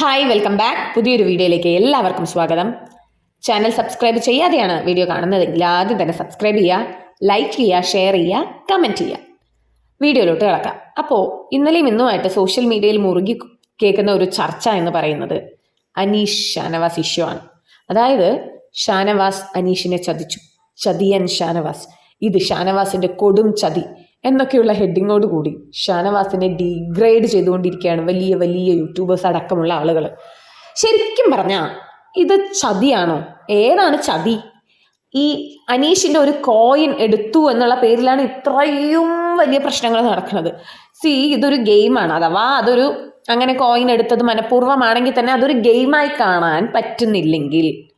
Hi welcome back പുതിയൊരു വീഡിയോയിലേക്ക് എല്ലാവർക്കും സ്വാഗതം. ചാനൽ സബ്സ്ക്രൈബ് ചെയ്യാതെയാണ് വീഡിയോ കാണുന്നതെങ്കിൽ ആദ്യം തന്നെ സബ്സ്ക്രൈബ് ചെയ്യുക ലൈക്ക് ചെയ്യുക ഷെയർ ചെയ്യുക കമന്റ് ചെയ്യുക. വീഡിയോയിലോട്ട് കിടക്കാം. അപ്പോൾ ഇന്നലെയും ഇന്നുമായിട്ട് സോഷ്യൽ മീഡിയയിൽ മുറുകി കേൾക്കുന്ന ഒരു ചർച്ച എന്ന് പറയുന്നത് അനീഷ് ഷാനവാസ് ഇഷ്യൂ ആണ്. അതായത് ഷാനവാസ് അനീഷിനെ ചതിച്ചു. ചതിയൻ ഷാനവാസ്. ഇത് ഷാനവാസിന്റെ കൊടും ചതി. എന്നൊക്കെയുള്ള ഹെഡിങ്ങോട് കൂടി ഷാനവാസിനെ ഡീഗ്രേഡ് ചെയ്തുകൊണ്ടിരിക്കുകയാണ് വലിയ വലിയ യൂട്യൂബേഴ്സ് അടക്കമുള്ള ആളുകൾ ശരിക്കും പറഞ്ഞാൽ ഇത് ചതിയാണോ? ഏതാണ് ചതി? ഈ അനീഷിന്റെ ഒരു കോയിൻ എടുത്തു എന്നുള്ള പേരിലാണ് ഇത്രയും വലിയ പ്രശ്നങ്ങൾ നടക്കുന്നത്. സി ഇതൊരു ഗെയിമാണ് അഥവാ അതൊരു അങ്ങനെ കോയിൻ എടുത്തത് മനഃപൂർവമാണെങ്കിൽ തന്നെ അതൊരു ഗെയിമായി കാണാൻ പറ്റുന്നില്ലെങ്കിൽ.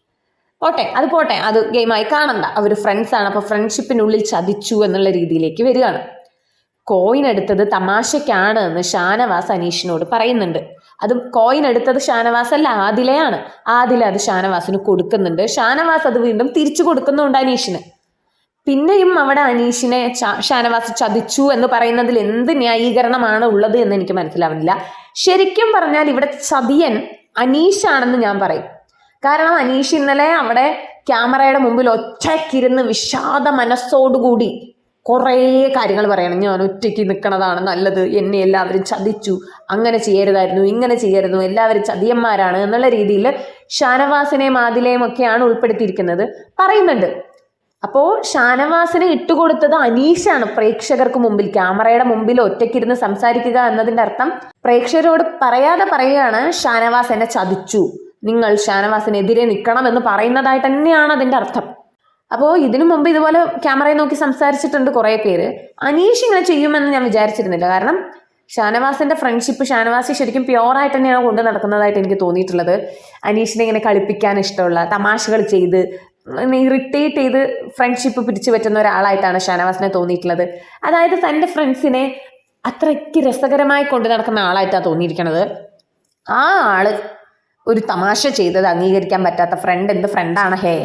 പോട്ടെ അത് പോട്ടെ. അത് ഗെയിമായി കാണണ്ട. അവർ ഫ്രണ്ട്സാണ് അപ്പോൾ ഫ്രണ്ട്ഷിപ്പിനുള്ളിൽ ചതിച്ചു എന്നുള്ള രീതിയിലേക്ക് വരികയാണ്. കോയിൻ എടുത്തത് തമാശയ്ക്കാണ് എന്ന് ഷാനവാസ് അനീഷിനോട് പറയുന്നുണ്ട്. അത് കോയിൻ എടുത്തത് ഷാനവാസ് അല്ല ആദിലയാണ്. ആദില അത് ഷാനവാസിന് കൊടുക്കുന്നുണ്ട്. ഷാനവാസ് അത് വീണ്ടും തിരിച്ചു കൊടുക്കുന്നുണ്ട് അനീഷിന്. പിന്നെയും അവിടെ അനീഷിനെ ഷാനവാസ് ചതിച്ചു എന്ന് പറയുന്നതിൽ എന്ത് ന്യായീകരണമാണ് ഉള്ളത് എന്ന് എനിക്ക് മനസ്സിലാവുന്നില്ല. ശരിക്കും പറഞ്ഞാൽ ഇവിടെ ചതിയൻ അനീഷാണെന്ന് ഞാൻ പറയും. കാരണം അനീഷ് ഇന്നലെ അവിടെ ക്യാമറയുടെ മുമ്പിൽ ഒറ്റയ്ക്കിരുന്ന് വിഷാദ മനസ്സോടുകൂടി കുറേ കാര്യങ്ങൾ പറയണം. ഞാൻ ഒറ്റയ്ക്ക് നിൽക്കണതാണ് നല്ലത്. എന്നെ എല്ലാവരും ചതിച്ചു. അങ്ങനെ ചെയ്യരുതായിരുന്നു ഇങ്ങനെ ചെയ്യരുന്നു. എല്ലാവരും ചതിയന്മാരാണ് എന്നുള്ള രീതിയിൽ ഷാനവാസിനെയും ആദിലെയും ഒക്കെയാണ് ഉൾപ്പെടുത്തിയിരിക്കുന്നത്. പറയുന്നുണ്ട്. അപ്പോൾ ഷാനവാസിനെ ഇട്ടുകൊടുത്തത് അനീഷാണ്. പ്രേക്ഷകർക്ക് മുമ്പിൽ ക്യാമറയുടെ മുമ്പിൽ ഒറ്റയ്ക്കിരുന്ന് സംസാരിക്കുക എന്നതിന്റെ അർത്ഥം പ്രേക്ഷകരോട് പറയാതെ പറയുകയാണ് ഷാനവാസ് എന്നെ ചതിച്ചു. നിങ്ങൾ ഷാനവാസിനെതിരെ നിൽക്കണം എന്ന് പറയുന്നതായിട്ട് തന്നെയാണ് അതിന്റെ അർത്ഥം. അപ്പോൾ ഇതിനു മുമ്പ് ഇതുപോലെ ക്യാമറയെ നോക്കി സംസാരിച്ചിട്ടുണ്ട് കുറേ പേര്. അനീഷ് ഇങ്ങനെ ചെയ്യുമെന്ന് ഞാൻ വിചാരിച്ചിരുന്നില്ല. കാരണം ഷാനവാസിന്റെ ഫ്രണ്ട്ഷിപ്പ് ഷാനവാസി ശരിക്കും പ്യുവറായിട്ട് തന്നെയാണ് കൊണ്ട് നടക്കുന്നതായിട്ട് എനിക്ക് തോന്നിയിട്ടുള്ളത്. അനീഷിനെ ഇങ്ങനെ കളിപ്പിക്കാൻ ഇഷ്ടമുള്ള തമാശകൾ ചെയ്ത് ഇറിറ്റേറ്റ് ചെയ്ത് ഫ്രണ്ട്ഷിപ്പ് പിടിച്ചു പറ്റുന്ന ഒരാളായിട്ടാണ് ഷാനവാസിനെ തോന്നിയിട്ടുള്ളത്. അതായത് തന്റെ ഫ്രണ്ട്സിനെ അത്രയ്ക്ക് രസകരമായി കൊണ്ട് നടക്കുന്ന ആളായിട്ടാണ് തോന്നിയിരിക്കുന്നത് ആ ആൾ ഒരു തമാശ ചെയ്തത് അംഗീകരിക്കാൻ പറ്റാത്ത ഫ്രണ്ട് എന്ത് ഫ്രണ്ടാണ് ഹേ?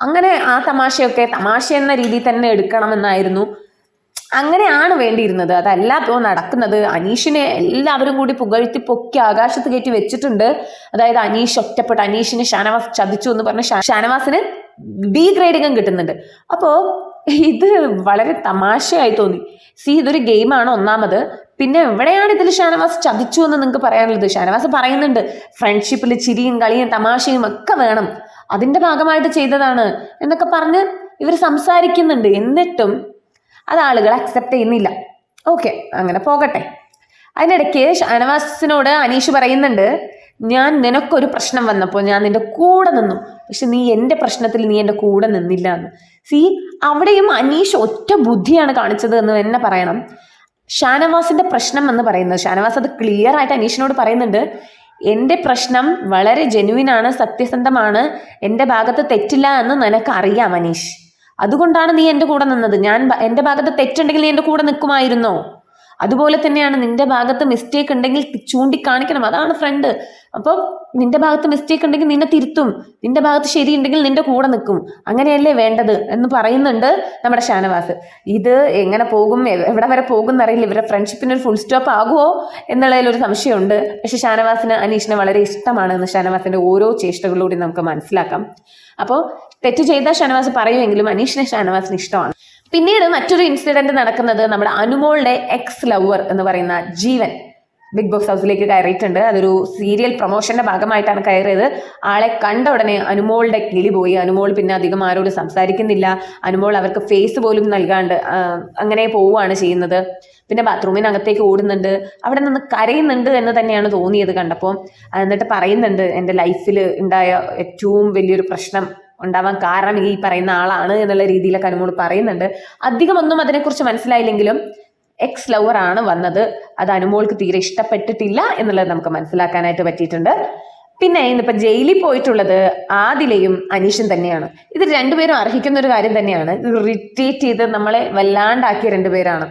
അങ്ങനെ ആ തമാശയൊക്കെ തമാശ എന്ന രീതിയിൽ തന്നെ എടുക്കണമെന്നായിരുന്നു. അങ്ങനെയാണ് വേണ്ടിയിരുന്നത്. അതല്ല ഇപ്പോൾ നടക്കുന്നത്. അനീഷിനെ എല്ലാവരും കൂടി പുകഴ്ത്തി പൊക്കി ആകാശത്ത് കയറ്റി വെച്ചിട്ടുണ്ട്. അതായത് അനീഷ് ഒറ്റപ്പെട്ട് അനീഷിനെ ഷാനവാസ് ചതിച്ചു എന്ന് പറഞ്ഞ ഷാനവാസിന് ഡീഗ്രേഡിങ്ങും കിട്ടുന്നുണ്ട്. അപ്പോൾ ഇത് വളരെ തമാശയായി തോന്നി. സി ഇതൊരു ഗെയിമാണ് ഒന്നാമത്. പിന്നെ എവിടെയാണ് ഇതിൽ ഷാനവാസ് ചതിച്ചു എന്ന് നിങ്ങൾക്ക് പറയാനുള്ളത്? ഷാനവാസ് പറയുന്നുണ്ട് ഫ്രണ്ട്ഷിപ്പിൽ ചിരിയും കളിയും തമാശയും ഒക്കെ വേണം. അതിന്റെ ഭാഗമായിട്ട് ചെയ്തതാണ് എന്നൊക്കെ പറഞ്ഞ് ഇവർ സംസാരിക്കുന്നുണ്ട്. എന്നിട്ടും അത് ആളുകൾ അക്സെപ്റ്റ് ചെയ്യുന്നില്ല. ഓക്കെ അങ്ങനെ പോകട്ടെ. അതിനിടയ്ക്ക് അനവാസിനോട് അനീഷ് പറയുന്നുണ്ട് ഞാൻ നിനക്കൊരു പ്രശ്നം വന്നപ്പോൾ ഞാൻ നിന്റെ കൂടെ നിന്നു. പക്ഷെ നീ എന്റെ പ്രശ്നത്തിൽ നീ എന്റെ കൂടെ നിന്നില്ല എന്ന്. സീ അവിടെയും അനീഷ് ഒറ്റ ബുദ്ധിയാണ് കാണിച്ചത് എന്ന് തന്നെ പറയണം. ഷാനവാസിന്റെ പ്രശ്നം എന്ന് പറയുന്നത് ഷാനവാസ് അത് ക്ലിയർ ആയിട്ട് അനീഷിനോട് പറയുന്നുണ്ട് എന്റെ പ്രശ്നം വളരെ ജെനുവിൻ ആണ് സത്യസന്ധമാണ്. എന്റെ ഭാഗത്ത് തെറ്റില്ല എന്ന് നിനക്ക് അറിയാം അനീഷ്. അതുകൊണ്ടാണ് നീ എന്റെ കൂടെ നിന്നത്. ഞാൻ എന്റെ ഭാഗത്ത് തെറ്റുണ്ടെങ്കിൽ നീ എന്റെ കൂടെ നിൽക്കുമായിരുന്നോ? അതുപോലെ തന്നെയാണ് നിന്റെ ഭാഗത്ത് മിസ്റ്റേക്ക് ഉണ്ടെങ്കിൽ ചൂണ്ടിക്കാണിക്കണം. അതാണ് ഫ്രണ്ട് അപ്പം നിന്റെ ഭാഗത്ത് മിസ്റ്റേക്ക് ഉണ്ടെങ്കിൽ നിന്നെ തിരുത്തും. നിന്റെ ഭാഗത്ത് ശരിയുണ്ടെങ്കിൽ നിന്റെ കൂടെ നിൽക്കും. അങ്ങനെയല്ലേ വേണ്ടത് എന്ന് പറയുന്നുണ്ട് നമ്മുടെ ഷാനവാസ്. ഇത് എങ്ങനെ പോകും? എവിടെ വരെ പോകും എന്നറിയില്ല. ഇവരുടെ ഫ്രണ്ട്ഷിപ്പിന് ഒരു ഫുൾ സ്റ്റോപ്പ് ആകുമോ എന്നുള്ളതിൽ ഒരു സംശയമുണ്ട്. പക്ഷെ ഷാനവാസിന് അനീഷിനെ വളരെ ഇഷ്ടമാണ് എന്ന് ഷാനവാസിന്റെ ഓരോ ചേഷ്ടകളിലൂടെ നമുക്ക് മനസ്സിലാക്കാം. അപ്പോൾ തെറ്റ് ചെയ്ത ഷാനവാസ് പറയുമെങ്കിലും അനീഷിനെ ഷാനവാസിന് ഇഷ്ടമാണ്. പിന്നീട് മറ്റൊരു ഇൻസിഡന്റ് നടക്കുന്നത് നമ്മുടെ അനുമോളുടെ എക്സ് ലവർ എന്ന് പറയുന്ന ജീവൻ ബിഗ് ബോസ് ഹൗസിലേക്ക് കയറിയിട്ടുണ്ട്. അതൊരു സീരിയൽ പ്രൊമോഷന്റെ ഭാഗമായിട്ടാണ് കയറിയത്. ആളെ കണ്ട ഉടനെ അനുമോളുടെ കിളി പോയി. അനുമോൾ പിന്നെ അധികം ആരോട് സംസാരിക്കുന്നില്ല. അനുമോൾ അവർക്ക് ഫേസ് പോലും നൽകാണ്ട് അങ്ങനെ പോവുകയാണ് ചെയ്യുന്നത്. പിന്നെ ബാത്റൂമിനകത്തേക്ക് ഓടുന്നുണ്ട്. അവിടെ നിന്ന് കരയുന്നുണ്ട് എന്ന് തന്നെയാണ് തോന്നിയത് കണ്ടപ്പോൾ. എന്നിട്ട് പറയുന്നുണ്ട് എന്റെ ലൈഫിൽ ഉണ്ടായ ഏറ്റവും വലിയൊരു പ്രശ്നം ഉണ്ടാവാൻ കാരണം ഈ പറയുന്ന ആളാണ് എന്നുള്ള രീതിയിലൊക്കെ അനുമോൾ പറയുന്നുണ്ട്. അധികമൊന്നും അതിനെക്കുറിച്ച് മനസ്സിലായില്ലെങ്കിലും എക്സ് ലവർ ആണ് വന്നത്. അത് അനുമോൾക്ക് തീരെ ഇഷ്ടപ്പെട്ടിട്ടില്ല എന്നുള്ളത് നമുക്ക് മനസ്സിലാക്കാനായിട്ട് പറ്റിയിട്ടുണ്ട്. പിന്നെ ഇന്നിപ്പോൾ ജയിലിൽ പോയിട്ടുള്ളത് ആദിലയും അനീഷും തന്നെയാണ്. ഇത് രണ്ടുപേരും അർഹിക്കുന്ന ഒരു കാര്യം തന്നെയാണ്. ഇത് ഇറിറ്റേറ്റ് ചെയ്ത് നമ്മളെ വല്ലാണ്ടാക്കിയ രണ്ടുപേരാണ്.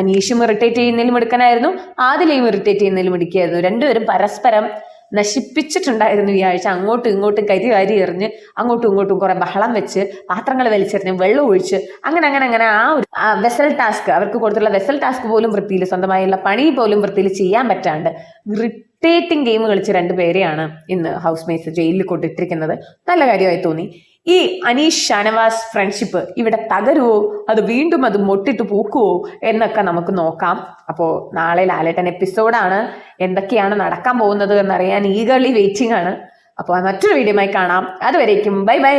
അനീഷും ഇറിറ്റേറ്റ് ചെയ്യുന്നതിലും എടുക്കാനായിരുന്നു ആദിലയും ഇറിറ്റേറ്റ് ചെയ്യുന്നതിലും എടുക്കായിരുന്നു രണ്ടുപേരും പരസ്പരം നശിപ്പിച്ചിട്ടുണ്ടായിരുന്നു ഈ ആഴ്ച. അങ്ങോട്ടും ഇങ്ങോട്ടും കരി വാരി എറിഞ്ഞ് അങ്ങോട്ടും ഇങ്ങോട്ടും കുറെ ബഹളം വെച്ച് പാത്രങ്ങൾ വലിച്ചെറിഞ്ഞ് വെള്ളം ഒഴിച്ച് അങ്ങനെ അങ്ങനെ അങ്ങനെ ആ ഒരു വെസൽ ടാസ്ക് അവർക്ക് കൊടുത്തുള്ള വെസൽ ടാസ്ക് പോലും വൃത്തിയിൽ സ്വന്തമായുള്ള പണി പോലും വൃത്തിയിൽ ചെയ്യാൻ പറ്റാണ്ട് ഇറിറ്റേറ്റിംഗ് ഗെയിം കളിച്ച് രണ്ടുപേരെയാണ് ഇന്ന് ഹൗസ് മേറ്റ്സ് ജയിലിൽ കൊണ്ടിട്ടിരിക്കുന്നത്. നല്ല കാര്യമായി തോന്നി. ഈ അനീഷ് ഷാനവാസ് ഫ്രണ്ട്ഷിപ്പ് ഇവിടെ തകരുവോ? അത് വീണ്ടും അത് മൊട്ടിട്ട് പൂക്കുവോ? എന്നൊക്കെ നമുക്ക് നോക്കാം. അപ്പോൾ നാളെ ലാലേട്ടൻ എപ്പിസോഡാണ് എന്തൊക്കെയാണ് നടക്കാൻ പോകുന്നത് എന്നറിയാൻ ഈഗർലി വെയിറ്റിംഗ് ആണ്. അപ്പോൾ മറ്റൊരു വീഡിയോമായി കാണാം. അതുവരേക്കും ബൈ ബൈ.